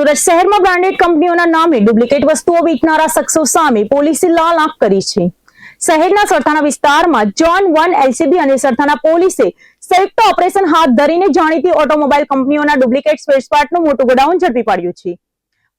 સુરત શહેરમાં બ્રાન્ડેડ કંપનીઓના નામે ડુપ્લિકેટ વસ્તુઓ વેચનારા શખ્સો સામે પોલીસે લાલ આંખ કરી છે. શહેરના સરથાના વિસ્તારમાં જોન વન એલસીબી અને સરથાના પોલીસે સંયુક્ત ઓપરેશન હાથ ધરીને જાણીતી ઓટોમોબાઈલ કંપનીઓના ડુપ્લિકેટ સ્પેરપાર્ટનું મોટું ગોડાઉન ઝડપી પાડ્યું છે.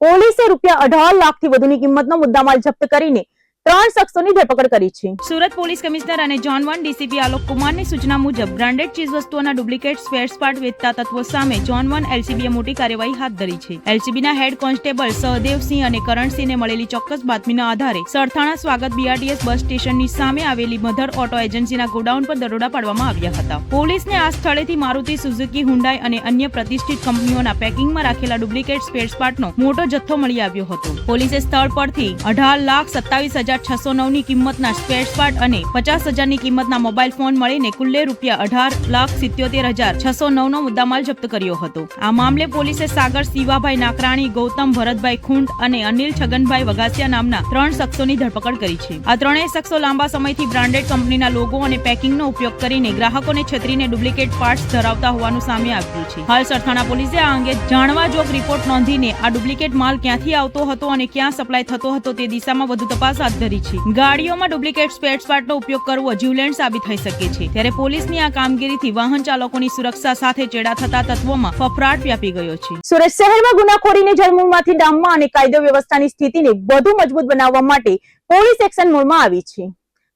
પોલીસે રૂપિયા અઢાર લાખથી વધુની કિંમતનો મુદ્દામાલ જપ્ત કરીને ત્રણ શખ્સોની ધરપકડ કરી છે. સુરત પોલીસ કમિશનર અને જોન વન ડીસીપી આલોક કુમારની સૂચના મુજબ બ્રાન્ડેડ ચીજ વસ્તુઓના ડુપ્લિકેટ સ્પેર્સ પાર્ટ વેચતા તત્વો સામે જોન વન એલસીબીએ મોટી કાર્યવાહી હાથ ધરી છે. એલસીબીના હેડ કોન્સ્ટેબલ સહદેવસિંહ અને કરણસિંહને મળેલી ચોક્કસ બાતમીના આધારે સરથાણા સ્વાગત બીઆરટીએસ બસ સ્ટેશનની સામે આવેલી મધર ઓટો એજન્સીના ગોડાઉન પર દરોડા પાડવામાં આવ્યા હતા. પોલીસને આ સ્થળેથી મારુતિ સુઝુકી હુન્ડાઈ અને અન્ય પ્રતિષ્ઠિત કંપનીઓના પેકિંગમાં રાખેલા ડુપ્લિકેટ સ્પેર્સ પાર્ટનો મોટો જથ્થો મળી આવ્યો હતો. પોલીસે સ્થળ પરથી અઢાર લાખ સત્તાવીસ હજાર છસો નવની કિંમતના સ્પેરપાર્ટ અને પચાસ હજારની કિંમતના મોબાઈલ ફોન મળીને કુલ્લે રૂપિયા અઢાર લાખ સિત્યોતેર હજાર છસો નવનો મુદ્દામાલ જપ્ત કર્યો હતો. આ મામલે પોલીસે સાગર, શિવાભાઈ નાકરાણી, ગૌતમ ભરતભાઈ ખૂંટ અને અનિલ છગનભાઈ વગાસિયા નામના ત્રણ શખ્સોની ધરપકડ કરી છે. આ ત્રણેય શખ્સો લાંબા સમયથી બ્રાન્ડેડ કંપનીના લોગો અને પેકિંગનો ઉપયોગ કરીને ગ્રાહકોને છેતરીને ડુપ્લિકેટ પાર્ટ્સ ધરાવતા હોવાનું સામે આવ્યું છે. હાલ સરથાણા પોલીસે આ અંગે જાણવા જોગ રિપોર્ટ નોંધીને આ ડુપ્લિકેટ માલ ક્યાંથી આવતો હતો અને ક્યાં સપ્લાય થતો હતો તે દિશામાં વધુ તપાસ હાથ ધરી છે. ગાડીઓમાં ડુપ્લિકેટ સ્પેર્સ પાર્ટનો ઉપયોગ કરવો જીવલેણ સાબિત થઈ શકે છે. ત્યારે પોલીસની આ કામગીરીથી વાહન ચાલકોની સુરક્ષા સાથે ચેડા થતા તત્વોમાં ફફડાટ વ્યાપી ગયો છે. સુરત શહેરમાં ગુનાખોરીને જળમૂળમાંથી ડામવા અને કાયદો વ્યવસ્થાની સ્થિતિને વધુ મજબૂત બનાવવા માટે પોલીસ એક્શન મોડમાં આવી છે.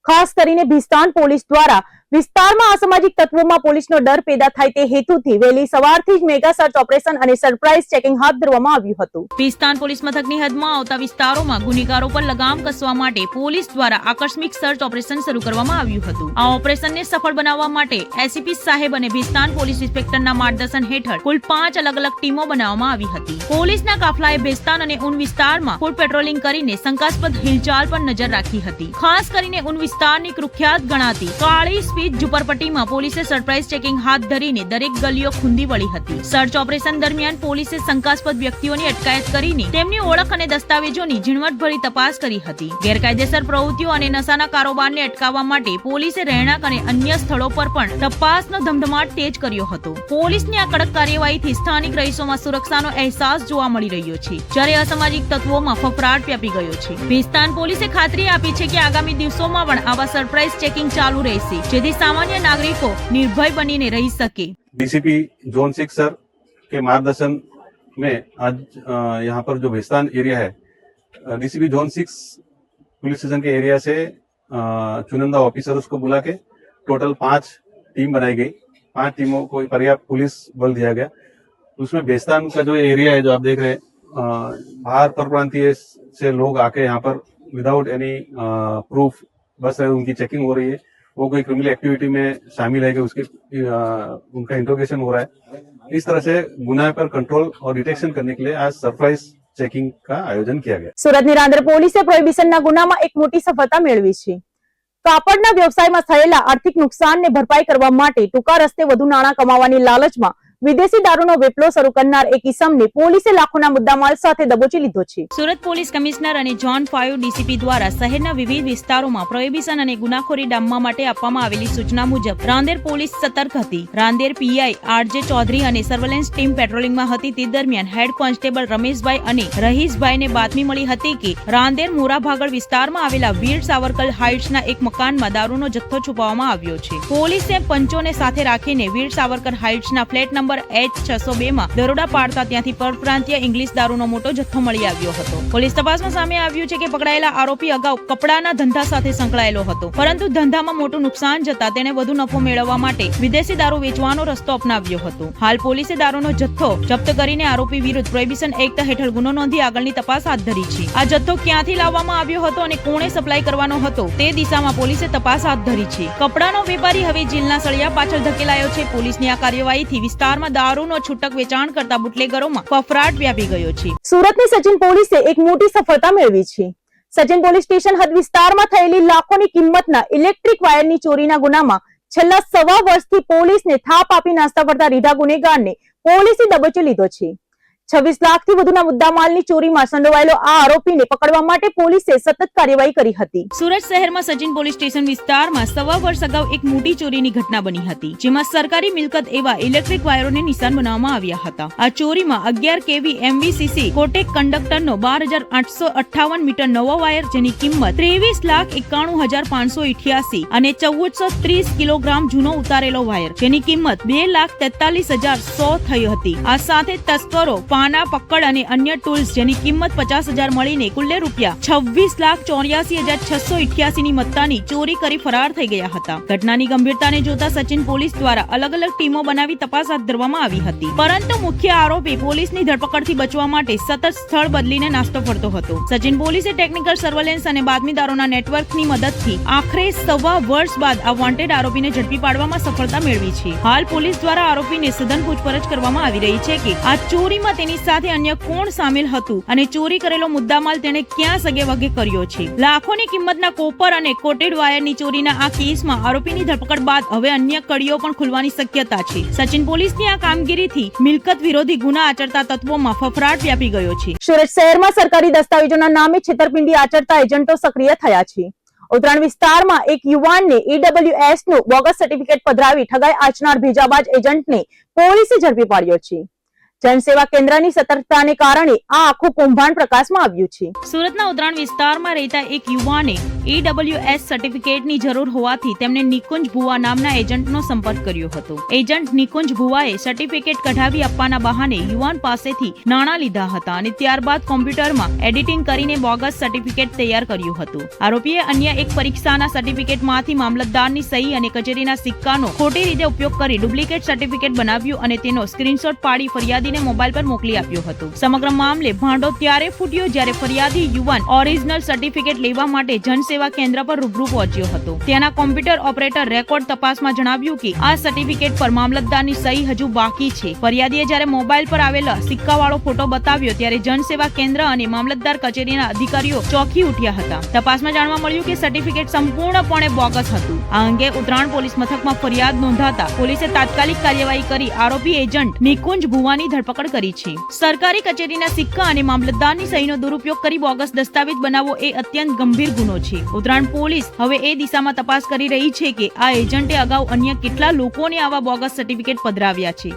ખાસ કરીને ભિસ્તાન પોલીસ દ્વારા વિસ્તારમાં અસામાજિક તત્વોમાં પોલીસનો ડર પેદા થાય તે હેતુથી વહેલી સવારથી જ મેગા સર્ચ ઓપરેશન અને સરપ્રાઇઝ ચેકિંગ હાથ ધરવામાં આવ્યું હતું. વિસ્તાર પોલીસ મથકની હદમાં આવતા વિસ્તારોમાં ગુનેગારો પર લગામ કસવા માટે પોલીસ દ્વારા આકસ્મિક સર્ચ ઓપરેશન શરૂ કરવામાં આવ્યું હતું. આ ઓપરેશનને સફળ બનાવવા માટે એસીપી સાહેબ અને ભિસ્તાન પોલીસ ઇન્સ્પેક્ટરના માર્ગદર્શન હેઠળ કુલ પાંચ અલગ અલગ ટીમો બનાવવામાં આવી હતી. પોલીસના કાફલાએ ભેસ્તાન અને ઉન વિસ્તારમાં ફૂડ પેટ્રોલિંગ કરીને શંકાસ્પદ હિલચાલ પર નજર રાખી હતી. ખાસ કરીને ઉન વિસ્તારની કુખ્યાત ગણાતી કાળી સ્પીડ ઝુંપડપટ્ટીમાં પોલીસે સરપ્રાઇઝ ચેકિંગ હાથ ધરીને દરેક ગલીઓ ખૂંદી વળી હતી. સર્ચ ઓપરેશન દરમિયાન પોલીસે શંકાસ્પદ વ્યક્તિઓની અટકાયત કરીને તેમની ઓળખ અને દસ્તાવેજોની ઝીણવટભરી તપાસ કરી હતી. ગેરકાયદેસર પ્રવૃત્તિઓ અને નશાના કારોબારને અટકાવવા માટે પોલીસે રહેણાંક અને અન્ય સ્થળો પર પણ તપાસનો ધમધમાટ તેજ કર્યો હતો. પોલીસની આ કડક કાર્યવાહીથી સ્થાનિક રહીશોમાં સુરક્ષાનો અહેસાસ જોવા મળી રહ્યો છે, જ્યારે અસામાજિક તત્વોમાં ફફડાટ વ્યાપી ગયો છે. ભિસ્તાન પોલીસે ખાતરી આપી છે કે આગામી દિવસોમાં પણ આવા સરપ્રાઇઝ ચેકિંગ ચાલુ રહેશે, જેથી સામાન્ય નાગરિકો નિર્ભય બનીને રહી શકે डीसीपी जोन सिक्स सर के मार्गदर्शन में आज अ, यहाँ पर जो भेस्तान एरिया है DCP zone six police station के एरिया से अ, चुनिंदा ऑफिसर्स को बुला के टोटल पांच टीम बनाई गई पांच टीमों को पर्याप्त पुलिस बल दिया गया उसमें भेस्तान का जो एरिया है जो आप देख रहे हैं अ, बाहर पर प्रांतीय से लोग आके यहाँ पर विदाउट एनी प्रूफ बस उनकी चेकिंग हो रही है वो कोई क्रिमिनल एक्टिविटी में शामिल है कि उसके अ, उनका इंट्रोगेशन हो रहा है इस तरह से गुनाह पर कंट्रोल और डिटेक्शन करने के लिए आज सरप्राइज चेकिंग का आयोजन किया गया સુરતની રાંદેર પોલીસે પ્રોહિબિશનના ગુનામાં એક મોટી સફળતા મેળવી છે કાપડના વ્યવસાયમાં થયેલા આર્થિક નુકસાનને ભરપાઈ કરવા માટે ટૂંકા રસ્તે વધુ નાણાં કમાવાની લાલચમાં વિદેશી દારૂનો વેપલો શરૂ કરનાર એક ઇસમને પોલીસે લાખોના મુદ્દામાલ સાથે દબોચી લીધો છે. સુરત પોલીસ કમિશનર અને જોન ફાયુ ડીસીપી દ્વારા શહેરના વિવિધ વિસ્તારોમાં પ્રોહિબિશન અને ગુનાખોરી ડામવા માટે આપવામાં આવેલી સૂચના મુજબ રાંદેર પોલીસ સતર્ક હતી. રાંદેર પીઆઈ આરજે ચૌધરી અને સર્વેલન્સ ટીમ પેટ્રોલિંગમાં હતી. તે દરમિયાન હેડ કોન્સ્ટેબલ રમેશભાઈ અને રહીશભાઈને બાતમી મળી હતી કે રાંદેર મોરાભાગળ વિસ્તારમાં આવેલા વીર સાવરકલ હાઇટ્સના એક મકાનમાં દારૂનો જથ્થો છુપાવવામાં આવ્યો છે. પોલીસે પંચોને સાથે રાખીને વીર સાવરકર હાઇટ્સના ફ્લેટ નંબર એચ છસો બે માં દરોડા પાડતા ત્યાંથી પરપ્રાંતીય ઇંગ્લિશ દારૂનો મોટો જથ્થો મળી આવ્યો હતો. પોલીસ તપાસમાં સામે આવ્યું છે કે પકડાયેલા આરોપી અગાઉ કપડાના ધંધા સાથે સંકળાયેલો હતો. પરંતુ ધંધામાં મોટું નુકસાન જતા તેણે વધુ નફો મેળવવા માટે વિદેશી દારૂ વેચવાનો રસ્તો અપનાવ્યો હતો. હાલ પોલીસે દારૂનો જથ્થો જપ્ત કરીને આરોપી વિરુદ્ધ પ્રોહિબિશન એક્ટ હેઠળ ગુનો નોંધી આગળની તપાસ હાથ ધરી છે. આ જથ્થો ક્યાંથી લાવવામાં આવ્યો હતો અને કોણે સપ્લાય કરવાનો હતો તે દિશામાં પોલીસે તપાસ હાથ ધરી છે. કપડાનો વેપારી હવે જેલના સળિયા પાછળ ધકેલાયો છે. પોલીસની આ કાર્યવાહીથી વિસ્તારમાં દારૂનો છૂટક વેચાણ કરતા બુટલેગરોમાં ફફરાટ વ્યાપી ગયો છે. સુરતની સચિન પોલીસે એક મોટી સફળતા મેળવી છે. સચિન પોલીસ સ્ટેશન હદ વિસ્તારમાં થયેલી લાખોની કિંમતના ઇલેક્ટ્રિક વાયરની ચોરીના ગુનામાં છેલ્લા સવા વર્ષથી પોલીસને થાપ આપી નાસ્તા પડતા રીઢા ગુનેગારને પોલીસે દબોચી લીધો છે. છવ્વીસ લાખથી વધુના મુદ્દામાલની ચોરીમાં સંડોવાયેલો આ આરોપીને પકડવા માટે પોલીસે સતત કાર્યવાહી કરી હતી. સુરત શહેરમાં સચિન પોલીસ સ્ટેશન વિસ્તારમાં સવા વર્ષ અગાઉ એક મોટી ચોરીની ઘટના બની હતી, જેમાં સરકારી મિલકત એવા ઇલેક્ટ્રિક વાયરોને નિશાન બનાવવામાં આવ્યા હતા. આ ચોરીમાં અગિયાર કેવી એમવીસીસી કોટેક કંડક્ટરનો બાર હજાર આઠસો અઠ્ઠાવન મીટર નવો વાયર, જેની કિંમત ત્રેવીસ લાખ એકાણું હજાર પાંચસો ઇઠ્યાસી અને ચૌદસો ત્રીસ કિલોગ્રામ જૂનો ઉતારેલો વાયર, જેની કિંમત બે લાખ તેતાલીસ હજાર સો થઈ હતી. આ સાથે તસ્કરો પાના પકડ અને અન્ય ટૂલ્સ જેની કિંમત પચાસ હજાર મળીને કુલ્લે રૂપિયા છવ્વીસ લાખ ચોર્યાસી હજાર છસો ઇઠ્યાસી ની મત્તાની ચોરી કરી ફરાર થઈ ગયા હતા. ઘટનાની ગંભીરતાને જોતા સચિન પોલીસ દ્વારા અલગ અલગ ટીમો બનાવી તપાસ હાથ ધરવામાં આવી હતી. પરંતુ મુખ્ય આરોપી પોલીસની ધરપકડથી બચવા માટે સતત સ્થળ બદલીને નાસ્તો ફરતો હતો. સચિન પોલીસે ટેકનિકલ સર્વેલન્સ અને બાતમીદારોના નેટવર્કની મદદથી આખરે સવા વર્ષ બાદ આ વોન્ટેડ આરોપીને ઝડપી પાડવામાં સફળતા મેળવી છે. હાલ પોલીસ દ્વારા આરોપીને સઘન પૂછપરછ કરવામાં આવી રહી છે કે આ ચોરીમાં તેની સાથે અન્ય કોણ સામેલ હતું અને ચોરી કરેલો મુદ્દામાલ તેણે ક્યાં સગે વગે કર્યો છે? લાખોની કિંમતના કોપર અને કોટેડ વાયરની ચોરીના આ કેસમાં આરોપીની ધરપકડ બાદ હવે અન્ય કડીઓ પણ ખુલવાની શક્યતા છે. સચિન પોલીસની આ કામગીરીથી મિલકત વિરોધી ગુના આચરતા તત્વોમાં ફફડાટ વ્યાપી ગયો છે. સુરત શહેરમાં સરકારી દસ્તાવેજોના નામે છેતરપિંડી આચરતા એજન્ટો સક્રિય થયા છે. ઉત્તરાયણ વિસ્તારમાં એક યુવાનને ઈડબ્લ્યુએસનું બોગસ સર્ટિફિકેટ પધરાવી ઠગાઈ આચનાર ભેજાબાજ એજન્ટને પોલીસે ઝડપી પાડ્યો છે. જનસેવા કેન્દ્રની સતર્કતાને કારણે આ આખું કૌભાંડ પ્રકાશમાં આવ્યું છે. સુરતના ઉત્તરાયણ વિસ્તારમાં રહેતા એક યુવાને ઈડબ્લ્યુએસ સર્ટિફિકેટની જરૂર હોવાથી તેમણે નિકુંજ ભુવા નામના એજન્ટનો સંપર્ક કર્યો હતો. એજન્ટ નિકુંજ ભુવાએ સર્ટિફિકેટ કઢાવી આપવાના બહાને યુવાન પાસેથી નાણાં લીધા હતા અને ત્યારબાદ કોમ્પ્યુટરમાં એડિટિંગ કરીને બોગસ સર્ટિફિકેટ તૈયાર કર્યું હતું. આરોપીએ અન્ય એક પરીક્ષાના સર્ટિફિકેટમાંથી મામલતદારની સહી અને કચેરીના સિક્કાનો ખોટી રીતે ઉપયોગ કરી ડુપ્લિકેટ સર્ટિફિકેટ બનાવ્યું અને તેનો સ્ક્રીનશોટ પાડી ફરિયાદીને મોબાઈલ પર મોકલી આપ્યો હતો. સમગ્ર મામલે ભાંડો ત્યારે ફૂટ્યો જ્યારે ફરિયાદી યુવાન ઓરિજિનલ સર્ટિફિકેટ લેવા માટે જનસેવા કેન્દ્ર પર રૂબરૂ પહોંચ્યો હતો. ત્યાંના કોમ્પ્યુટર ઓપરેટર રેકોર્ડ તપાસમાં જણાવ્યું કે આ સર્ટિફિકેટ પર મામલતદારની સહી હજુ બાકી છે. ફરિયાદીએ જ્યારે મોબાઈલ પર આવેલા સિક્કાવાળો ફોટો બતાવ્યો ત્યારે જનસેવા કેન્દ્ર અને મામલતદાર કચેરીના અધિકારીઓ ચોંકી ઉઠ્યા હતા. તપાસમાં જાણવા મળ્યું કે સર્ટિફિકેટ સંપૂર્ણપણે બોગસ હતું. આ અંગે ઉત્તરાયણ પોલીસ મથકમાં ફરિયાદ નોંધાતા પોલીસે તાત્કાલિક કાર્યવાહી કરી આરોપી એજન્ટ નિકુંજ ભુવાની ધરપકડ કરી છે. સરકારી કચેરીના સિક્કા અને મામલતદારની સહીનો દુરુપયોગ કરી બોગસ દસ્તાવેજ બનાવવો એ અત્યંત ગંભીર ગુનો છે. ઉત્તરાયણ પોલીસ હવે એ દિશામાં તપાસ કરી રહી છે કે આ એજન્ટે અગાઉ અન્ય કેટલા લોકોને આવા બોગસ સર્ટિફિકેટ પધરાવ્યા છે.